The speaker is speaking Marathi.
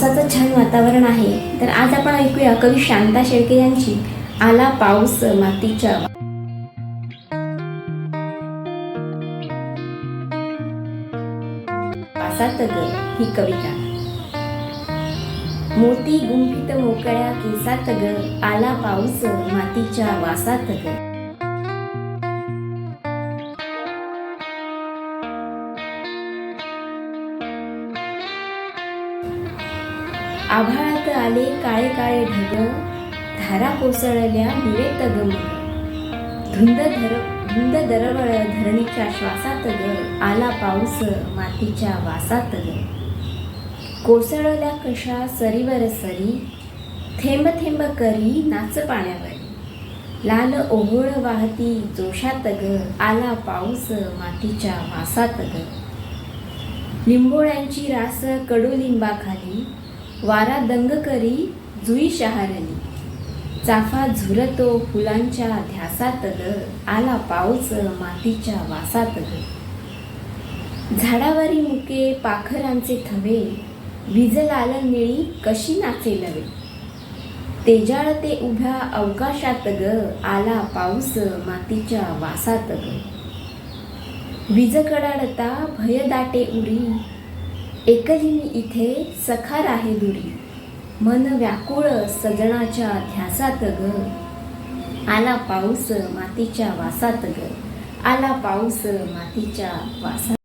पावसाचं छान वातावरण आहे. तर आज आपण ऐकूया कवी शांता शेळके यांची आला पाऊस मातीच्या ग ही कविता. मोती गुंफित मोकळ्या केसात ग आला पाऊस मातीच्या वासात ग. आभाळात आले काळे काळे ढग धारा कोसळल्या निवेत तगम धुंद धर धुंद दरवळ धरणीच्या श्वासात ग आला पाऊस मातीच्या वासात ग. कोसळल्या कशा सरीवर सरी थेंब थेंब करी नाच पाण्यावर. लाल ओहोळ वाहती जोशात ग आला पाऊस मातीच्या वासात ग. लिंबोळ्यांची रास कडुलिंबाखाली वारा दंग करी जुई शहारली. चाफा झुरतो फुलांच्या ध्यासात ग आला पाऊस मातीच्या वासात ग झाडावरी मुके पाखरांचे थवे वीज लाल निळी कशी नाचे लवे तेजाळते उभ्या अवकाशात ग आला पाऊस मातीच्या वासात ग वीज कडाडता भयदाटे उरी एकली इथे सखार आहे दुरी. मन व्याकुळ सजनाच्या ध्यासात ग. आला पाऊस मातीच्या वासात ग. आला पाऊस मातीच्या वासात